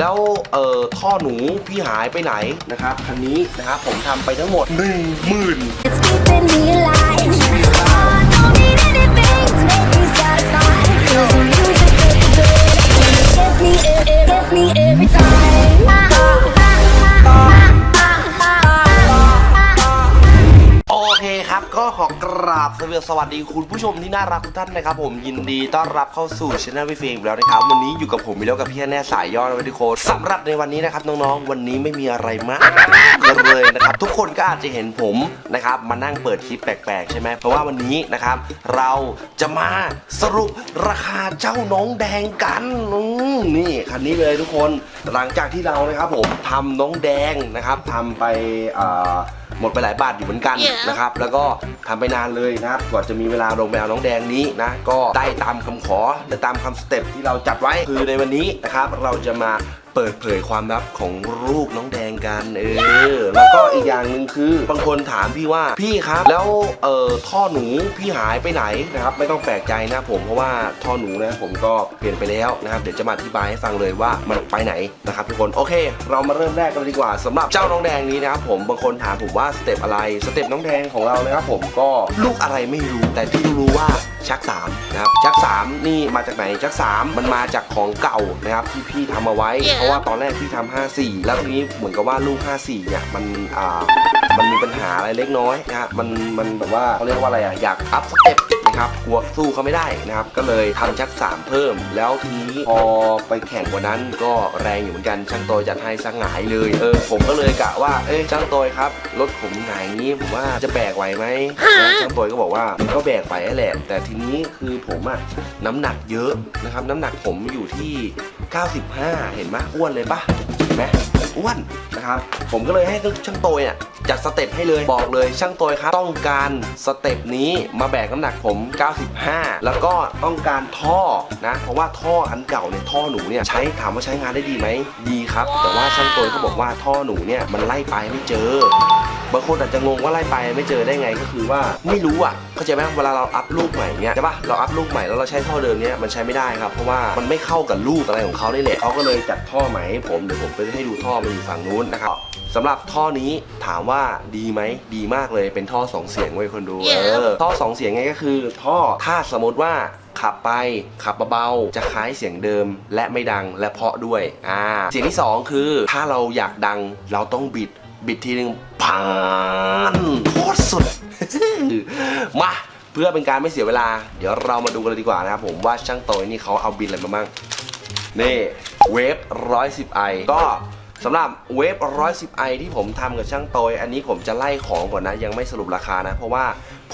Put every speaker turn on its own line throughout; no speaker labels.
แล้วเอ่อท่อหนูพี่หายไปไหนนะครับคันนี้นะครับผมทำไปทั้งหมด 1 0,000
It's keeping me alive. Oh, I don't need anything to make me satisfied. 'Cause the music is good. And it gets me, it, it gets me every
คครับ ก็ขอกราบสวัสดีคุณผู้ชมที่น่ารักทุกท่านนะครับ ผมยินดีต้อนรับเข้าสู่ช anel พี่เฟงอีกแล้วนะครับวันนี้อยู่กับผมมีแล้วกับพี่แน่สายย่อนะทุกคนสำหรับในวันนี้นะครับน้องๆ วันนี้ไม่มีอะไรมากเลยนะครับทุกคนก็อาจจะเห็นผมนะครับมานั่งเปิดคลิปแปลกๆใช่ไหมเพราะว่าวันนี้นะครับ เราจะมาสรุปราคาเจ้าน้องแดงกันนี่คันนี้เลยทุกคนหลังจากที่เรานะครับผมทำน้องแดงนะครับทำไปอ่า หมดไปหลายบาทอยู่เหมือนกัน
Yeah.
นะครับ แล้วก็ทำไปนานเลยนะครับกว่าจะมีเวลาลงไปเอาน้องแดงนี้นะก็ได้ตามคำขอและตามคำสเต็ปที่เราจัดไว้คือในวันนี้นะครับ เราจะมา เปิดเผยความลับของลูกน้องแดงกันเออแล้วก็อีกอย่างหนึ่งคือบางคนถามพี่ว่าพี่ครับแล้วเอ่อท่อหนูพี่หายไปไหนนะครับไม่ต้องแปลกใจนะผมเพราะว่าท่อหนูนะผมก็เปลี่ยนไปแล้วนะครับเดี๋ยวจะมาอธิบายให้ฟังเลยว่ามันไปไหนนะครับทุกคนโอเค เรามาเริ่มแรกกันดีกว่าสำหรับเจ้าน้องแดงนี้นะครับผมบางคนถามผมว่าสเต็ปอะไรสเต็ปน้องแดงของเรานะครับผมก็ลูกอะไรไม่รู้แต่ที่รู้ว่าชักสามนะครับ ชักสามนี่มาจากไหนชักสามมันมาจากของเก่านะครับที่พี่ทำเอาไว้
Yeah.
เพราะว่าตอนแรกพี่ทำ54 แล้วทีนี้เหมือนกับว่าลูก54เนี่ยมันอ่ามันมีปัญหาอะไรเล็กน้อยนะครับมันมันแบบว่าเขาเรียกว่าอะไรอะอยากอัพสเต็ป นะครับกลัวสู้เขาไม่ได้นะครับ ก็เลยทำชักสามเพิ่ม แล้วทีนี้พอไปแข่งกว่านั้นก็แรงอยู่เหมือนกันช่างโตยจัดให้สังหงายเลยเออผมก็เลยกะว่าเอ้ยช่างโตยครับรถผมหงายงี้ผมว่าจะแบกไหวไหมแล้วช่างโตยก็บอกว่ามันก็แบกไหวแหละแต่ทีนี้คือผมอะน้ำหนักเยอะนะครับ น้ำหนักผมอยู่ที่ 95 เห็นไหมอ้วนเลยปะเห็นไหม อ้วนนะครับผมก็เลยให้ช่างโตยเนี่ยจัดสเต็ปให้เลยบอกเลยช่างโตยครับต้องการสเต็ปนี้มาแบกน้ำหนักผม 95 แล้วก็ต้องการท่อนะเพราะว่าท่ออันเก่าเนี่ยท่อหนูเนี่ยใช้ถามว่าใช้งานได้ดีไหมดีครับ แต่ว่าช่างโตยเขาบอกว่าท่อหนูเนี่ยมันไล่ไปไม่เจอ บางคนอาจจะงงว่าไล่ไปไม่เจอได้ไงก็คือว่าไม่รู้อะเข้าใจไหมเวลาเราอัพรูปใหม่เนี่ยใช่ปะเราอัพรูปใหม่แล้วเราใช้ท่อเดิมเนี่ยมันใช้ไม่ได้ครับเพราะว่ามันไม่เข้ากับรูปอะไรของเขาได้แหละเขาก็เลยจัดท่อใหม่ให้ผมเดี๋ยวผมไปให้ดูท่อมันอยู่ฝั่งนู้นนะครับสำหรับท่อนี้ถามว่าดีไหมดีมากเลยเป็นท่อสองเสียงไว้ยคนดู
Yeah.
เออท่อสองเสียงไงก็คือ ท่อถ้าสมมติว่าขับไปขับเบาๆจะคล้ายเสียงเดิมและไม่ดังและเพราะด้วยอ่าเสียงที่สองคือ ถ้าเราอยากดังเราต้องบิด บิดทีหนึ่งพันโคตรสุด มาเพื่อเป็นการไม่เสียเวลา เดี๋ยวเรามาดูกันเลยดีกว่านะครับผมว่าช่างโตยนี่เขาเอาบินอะไรมาบ้างนี่เวฟ110ไอก็สำหรับเวฟ110ไอที่ผมทำกับช่างโตย อันนี้ผมจะไล่ของก่อนนะ ยังไม่สรุปราคานะ เพราะว่า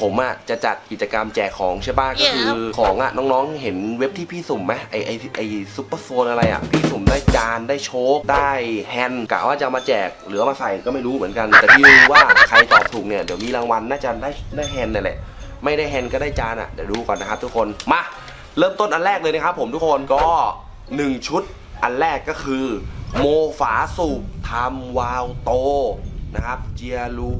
ผมอะจะจัดกิจกรรมแจกของใช่ป่ะก็คือของอะน้องๆ เห็นเว็บที่พี่สุ่มไหมไอไอไอซุปเปอร์โฟนอะไรอะพี่สุ่มได้จานได้โชคได้แฮนด์กะว่าจะมาแจกหรือมาใส่ก็ไม่รู้เหมือนกัน แต่ที่รู้ว่าใครตอบถูกเนี่ยเดี๋ยวมีรางวัลน่าจะได้ได้แฮนด์นั่นแหละไม่ได้แฮนด์ก็ได้จานอะเดี๋ยวดูก่อนนะครับทุกคนมาเริ่มต้นอันแรกเลยนะครับ ผมทุกคนก็ 1 ชุดอันแรกก็คือ โมฝาสูบทำวาวโตนะครับเจียรู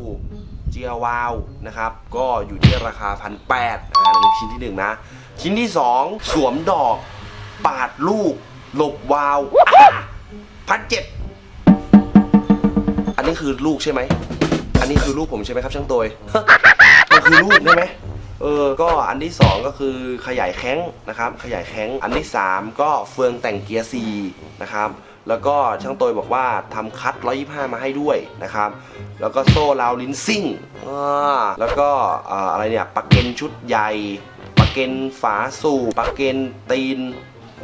เจียวาวนะครับ ก็อยู่ที่ราคาพันแปดอ่าชิ้นที่หนึ่งนะ ชิ้นที่สองสวมดอกปาดลูก หลบวาวพันเจ็ดอันนี้คือลูกใช่ไหม อันนี้คือลูกผมใช่ไหมครับช่างโตยมันคือลูกได้ไหมเออ ก็อันที่ 2 ก็คือขยายแข้งนะครับ ขยายแข้ง อันที่ 3 ก็เฟืองแต่งเกียร์4นะครับ แล้วก็ช่างโตยบอกว่าทำคัด 125 มาให้ด้วยนะครับ แล้วก็โซ่ราวลิ้นซิ่งอแล้วก็อะไรเนี่ยปักเกนชุดใหญ่ปักเกนฝาสูบปักเกนตีน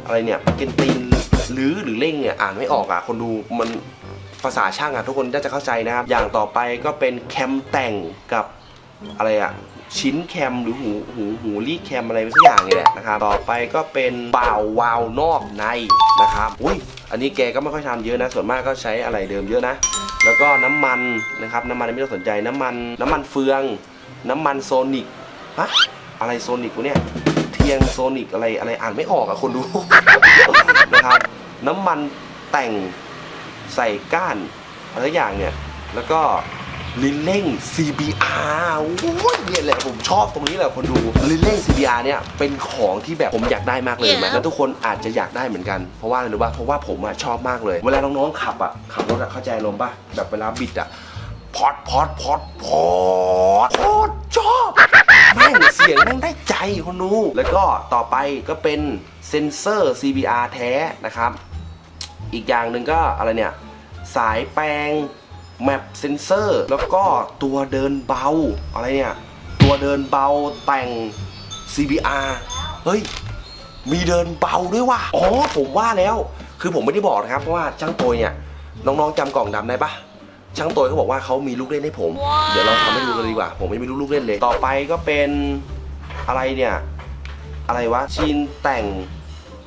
อะไรเนี่ยปลักเกนตีนหรือหรือเร่งเนี่ยอ่านไม่ออกอะคนดูมันภาษาช่างอะทุกคนน่าจะเข้าใจนะครับ อย่างต่อไปก็เป็นแคมแต่งกับอะไรอะชิ้นแคมหรือหูหูหูรีดแคมอะไรสักอย่างนี่แหละนะครับต่อไปก็เป็นเป่าวาวนอกในนะครับอุ้ยอันนี้แกก็ไม่ค่อยทำเยอะนะส่วนมากก็ใช้อะไรเดิมเยอะนะ แล้วก็น้ำมันนะครับน้ำมันไม่ต้องสนใจน้ำมัน น้ำมันเฟือง น้ำมันโซนิกฮะอะไรโซนิกวะเนี่ย เทียงโซนิกอะไรอะไรอ่านไม่ออกอะคนดู นะครับ น้ำมันแต่งใส่ก้านอะไรสักอย่างเนี่ย แล้วก็ลิ้นเร่ง CBR โอ้ยเนี่ยแหละผมชอบตรงนี้แหละคนดูลิ้นเร่ง CBR เนี่ยเป็นของที่แบบผมอยากได้มากเลยนะแล้วทุกคนอาจจะอยากได้เหมือนกัน เพราะว่าอะไรรู้ป่ะเพราะว่าผมอะชอบมากเลย เวลาน้องๆขับอะขับรถอะเข้าใจลมณ์ป่ะแบบเวลาบิดอะพอดพอดพอดพอดโคตรชอบ แม่งเสียงแม่งได้ใจคนดูแล้วก็ต่อไปก็เป็นเซ็นเซอร์ CBR แท้นะครับ อีกอย่างหนึ่งก็อะไรเนี่ย สายแปลงแมปเซนเซอร์แล้วก็ตัวเดินเบาอะไรเนี่ย ตัวเดินเบาแต่ง CBR เฮ้ย มีเดินเบาด้วยว่ะ อ๋อ ผมว่าแล้ว คือผมไม่ได้บอกนะครับ เพราะว่าช่างโตยเนี่ย น้องๆจำกล่องดำได้ปะ ช่างโตยเขาบอกว่าเขามีลูกเล่นให้ผม เดี๋ยวเราทำให้ดูกันดีกว่า ผมไม่มีลูกเล่นเลย ต่อไปก็เป็นอะไรเนี่ย อะไรวะชินแต่ง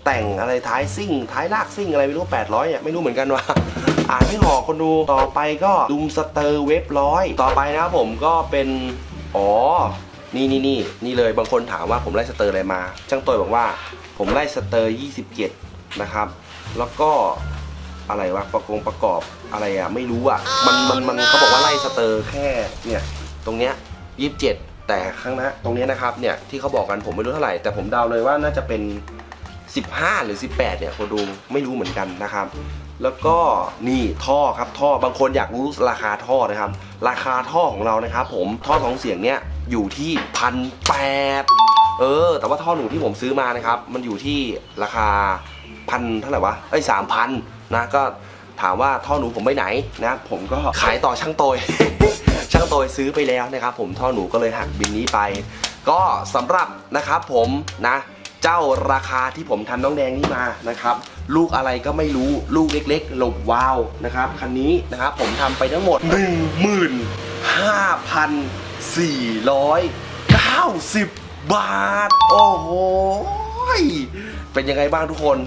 แต่งอะไรท้ายซิ่ง ท้ายลากซิ่งอะไรไม่รู้แปดร้อยอะไม่รู้เหมือนกันว่าอ่านไม่ออกคนดูต่อไปก็ดุมสเตอร์เว็บร้อยต่อไปนะครับผมก็เป็นอ๋อนี่นี่นี่นี่เลยบางคนถามว่าผมไล่สเตอร์อะไรมาช่างตัวบอกว่า ผมไล่สเตอร์27นะครับ แล้วก็ อะไรวะประกงประกอบอะไรอะไม่รู้อะมันมันมันเขาบอกว่าไล่สเตอร์แค่เนี่ยตรงเนี้ยยี่สิบเจ็ดแต่ข้างหน้าตรงเนี้ยนะครับเนี่ยที่เขาบอกกันผมไม่รู้เท่าไหร่ แต่ผมเดาเลยว่าน่าจะเป็น 15 หรือ 18 เนี่ยคนดูไม่รู้เหมือนกันนะครับ แล้วก็นี่ท่อครับท่อบางคนอยากรู้ราคาท่อนะครับ ราคาท่อของเรานะครับ ผมท่อสองเสียงเนี่ยอยู่ที่พันแปดเออ แต่ว่าท่อหนูที่ผมซื้อมานะครับ มันอยู่ที่ราคา พันเท่าไหร่วะเอ้ยสามพันนะก็ถามว่าท่อหนูผมไปไหนนะผมก็ขายต่อช่างโตย ช่างโตยซื้อไปแล้วนะครับผมท่อหนูก็เลยหักบินนี้ไป ก็สำหรับนะครับผมนะเจ้าราคาที่ผมทำน้องแดงนี่มานะครับ ลูกอะไรก็ไม่รู้ลูกเล็กๆหลบวาวนะครับคันนี้นะครับผมทำไปทั้งหมด 15,490 บาท โอ้โหเป็นยังไงบ้างทุกคน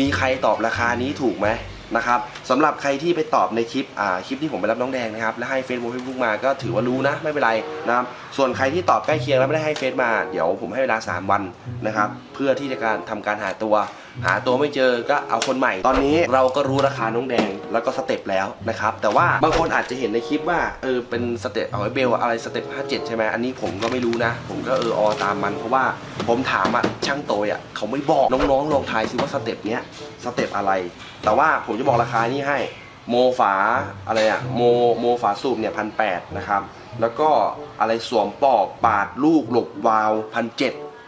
มีใครตอบราคานี้ถูกไหมนะครับสำหรับใครที่ไปตอบในคลิปอ่าคลิปที่ผมไปรับน้องแดงนะครับแล้วให้เฟซบุ๊กเฟซบุ๊กมาก็ถือว่ารู้นะไม่เป็นไรนะครับส่วนใครที่ตอบใกล้เคียงแล้วไม่ได้ให้เฟซมาเดี๋ยวผมให้เวลา 3 วันนะครับเพื่อที่จะการทำการหาตัว หาตัวไม่เจอก็เอาคนใหม่ ตอนนี้เราก็รู้ราคาน้องแดงแล้วก็สเต็ปแล้วนะครับแต่ว่าบางคนอาจจะเห็นในคลิปว่าเออเป็นสเต็ปเอาไว้เบลอะไรสเต็ป57 ใช่ไหมอันนี้ผมก็ไม่รู้นะ ผมก็เอออตามมันเพราะว่า ผมถามอะช่างโตยอะเขาไม่บอกน้องๆลองทายซิว่าสเต็ปเนี้ยสเต็ปอะไร แต่ว่าผมจะบอกราคานี้ให้โมฝาอะไรอะโมโมฝาสูบเนี่ยพันแนะครับ แล้วก็อะไรสวมปอกปาดลูกหลบวาล์วพันเ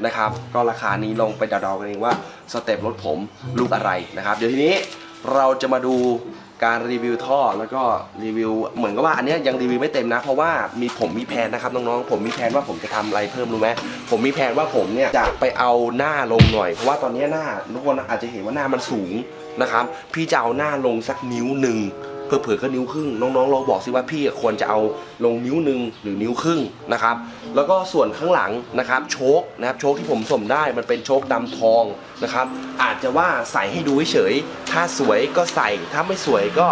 นะครับก็ราคานี้ลองไปเดาๆกันเองว่าสเต็ปรถผมลูกอะไรนะครับ เดี๋ยวทีนี้เราจะมาดู การรีวิวท่อแล้วก็รีวิวเหมือนกับว่าอันเนี้ยยังรีวิวไม่เต็มนะ เพราะว่ามีผมมีแผนนะครับน้องๆผมมีแผนว่าผมจะทำอะไรเพิ่มรู้ไหมผมมีแผนว่าผมเนี่ยจะไปเอาหน้าลงหน่อยเพราะว่าตอนเนี้ยหน้าทุกคนอาจจะเห็นว่าหน้ามันสูงนะครับพี่จะเอาหน้าลงสักนิ้วหนึ่ง เผื่อๆก็นิ้วครึ่งน้องๆลองบอกสิว่าพี่ควรจะเอาลงนิ้วหนึ่งหรือนิ้วครึ่งนะครับ แล้วก็ส่วนข้างหลังนะครับโชคนะครับโชคที่ผมสมได้มันเป็นโชคดำทองนะครับ อาจจะว่าใส่ให้ดูเฉยๆถ้าสวยก็ใส่ถ้าไม่สวยก็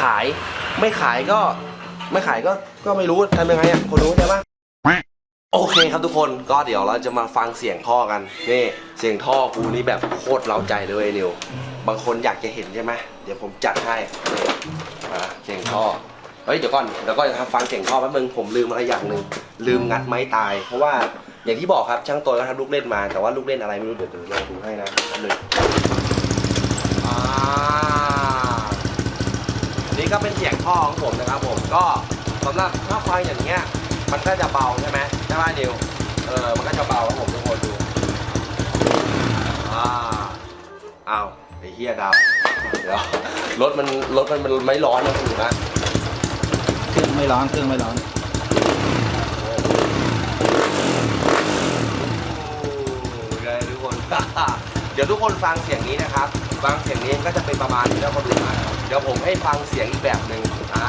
ขาย ไม่ขายก็ไม่ขายก็ก็ไม่รู้ทำยังไงอะคนรู้ใช่ปะ โอเคครับทุกคนก็เดี๋ยวเราจะมาฟังเสียงท่อกันนี่เสียงท่อกูนี่แบบโคตรเล้าใจเลยนิวบางคนอยากจะเห็นใช่ไหมเดี๋ยวผมจัดให้นี่มาเสียงท่อเฮ้ยเดี๋ยวก่อนเดี๋ยวก็จะฟังเสียงท่อแป๊บนึงผมลืมอะไรอย่างหนึ่งลืมงัดไม้ตาย เพราะว่าอย่างที่บอกครับช่างตัวก็ทำลูกเล่นมาแต่ว่าลูกเล่นอะไรไม่รู้เดี๋ยวเดี๋ยวลองดูให้นะแป๊บนึงอ่าอันนี้ก็เป็นเสียงท่อของผมนะครับผมก็สำหรับถ้าฟังอย่างเงี้ยมันก็จะเบาใช่ไหม ช่ไหมนิวเออมันก็จะเบาครับผมทุกคนดูอ่าอ้าวไอ้เฮียดาวเดี๋ยวรถมันรถมันมันไม่ร้อนนะคุณนะ
เครื่องไม่ร้อนเครื่องไม่ร้อน
โอ้ยทุกคน เดี๋ยวทุกคนฟังเสียงนี้นะครับฟังเสียงนี้ก็จะเป็นประมาณนี้แล้วก็ดูนะเดี๋ยวผมให้ฟังเสียงอีกแบบหนึ่งอ่า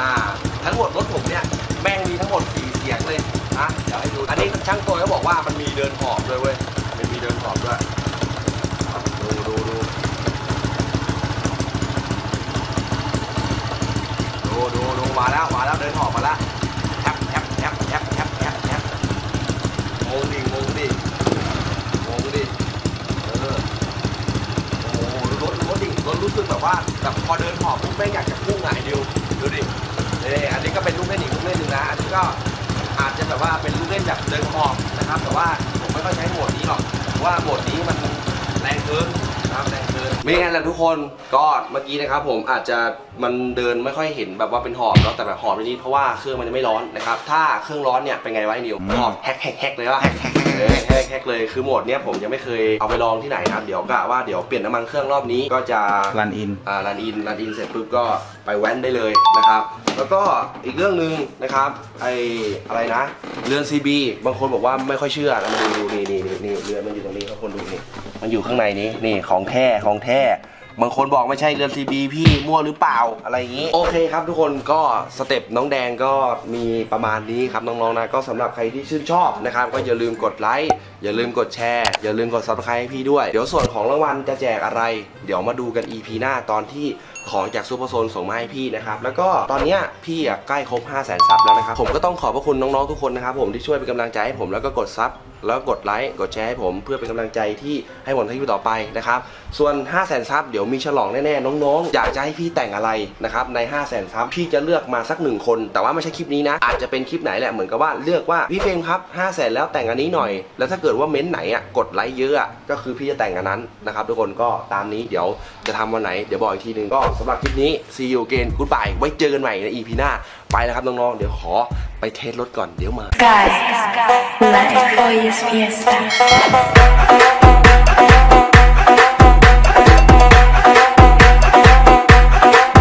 ทั้งหมดรถผมเนี่ยแม่งมีทั้งหมดสี่เสียงเลยนะเดี๋ยวให้ดู อันนี้ช่างตัวเขาบอกว่ามันมีเดินหอบด้วยเว้ย มันมีเดินหอบด้วย ดูดูดูดูดูดูมาแล้วมาแล้วเดินหอบมาแล้วแอปแอปแอปแอปแอปแอปแอปงงดิงงดิงงดิเออโอ้โหรถรถดิ รู้สึกแบบว่าแบบพอเดินหอบปุ๊บแม่งอยากจะพุ่งอะไอ้ดิวดูดิเอออันนี้ก็เป็นลูกเล่นอีกลูกเล่นนะอันนี้ก็อาจจะแบบว่าเป็นลูกเล่นแบบเดินขอบนะครับ แต่ว่าผมไม่ค่อยใช้โหมดนี้หรอกเพราะว่าโหมดนี้มันแรงเกินนะครับ ไม่งั้นแหละทุกคนก็เมื่อกี้นะครับผมอาจจะมันเดินไม่ค่อยเห็นแบบว่าเป็นหอบเนาะแต่แบบหอบนิดๆเพราะว่าเครื่องมันจะไม่ร้อนนะครับถ้าเครื่องร้อนเนี่ยเป็นไงวะไอ้นิวหอบแฮกแฮกแฮกเลยวะเออแฮกแฮกเลยคือโหมดเนี้ยผมยังไม่เคยเอาไปลองที่ไหนนะครับเดี๋ยวกะว่าเดี๋ยวเปลี่ยนน้ำมันเครื่องรอบนี้ก็จะ
รันอิน
อ่ารันอินรันอินเสร็จปุ๊บก็ไปแว้นได้เลยนะครับ แล้วก็อีกเรื่องหนึ่งนะครับไออะไรนะ เรือน CB บางคนบอกว่าไม่ค่อยเชื่อนะมาดูดูนี่นี่นี่นี่เรือนมันอยู่ตรงนี้ครับคนดูนี่ มันอยู่ข้างในนี้นี่ของแท้ของแท้บางคนบอกไม่ใช่เรือน CB พี่มั่วหรือเปล่าอะไรอย่างนี้ โอเคครับทุกคนก็สเต็ปน้องแดงก็มีประมาณนี้ครับน้องๆนะก็สำหรับใครที่ชื่นชอบนะครับก็อย่าลืมกดไลค์อย่าลืมกดแชร์ อย่าลืมกด subscribe ให้พี่ด้วย เดี๋ยวส่วนของรางวัลจะแจกอะไร เดี๋ยวมาดูกัน EP หน้าตอนที่ของจากซูเปอร์โซนส่งมาให้พี่นะครับ แล้วก็ตอนนี้พี่ใกล้ครบ 5 0 0 0 0 0ซับแล้วนะครับ ผมก็ต้องขอบพระคุณน้องๆทุกคนนะครับผมที่ช่วยเป็นกำลังใจให้ผมแล้วก็กดซับ แล้วกดไลค์กดแชร์ให้ผมเพื่อเป็นกำลังใจที่ให้ผมทำคลิปต่อไปนะครับ ส่วน 5 0 0 0 0 0ซับเดี๋ยวมีฉลองแน่ๆ น้องๆ อยากจะให้พี่แต่งอะไรนะครับใน 5 0 0 0 0 0ซับพี่จะเลือกมาสักหนึ่งคน แต่ว่าไม่ใช่คลิปนี้นะ อาจจะเป็นคลิปไหนแหละเหมือนกับว่าเลือกว่าพี่เฟรมครับ5 0 0 0 0 0แล้วแต่งอันนี้หน่อย แล้วถ้าเกิดว่าเม้นต์ไหนอะกดไลค์เยอะอะก็คือพี่จะแต่งอันนั้นนะครับทุกคนก็ตามนี้เดี๋ยวจะทำวันไหนเดี๋ยวบอกอีกทีหนึงก็สำหรับคลิปนี้ see you again goodbye ไว้เจอกันใหม่ใน EP หน้า ไปแล้วครับน้องๆ เดี๋ยวขอไปเทสรถก่อนเดี๋ยวมา
Guys, like hoy es fiesta.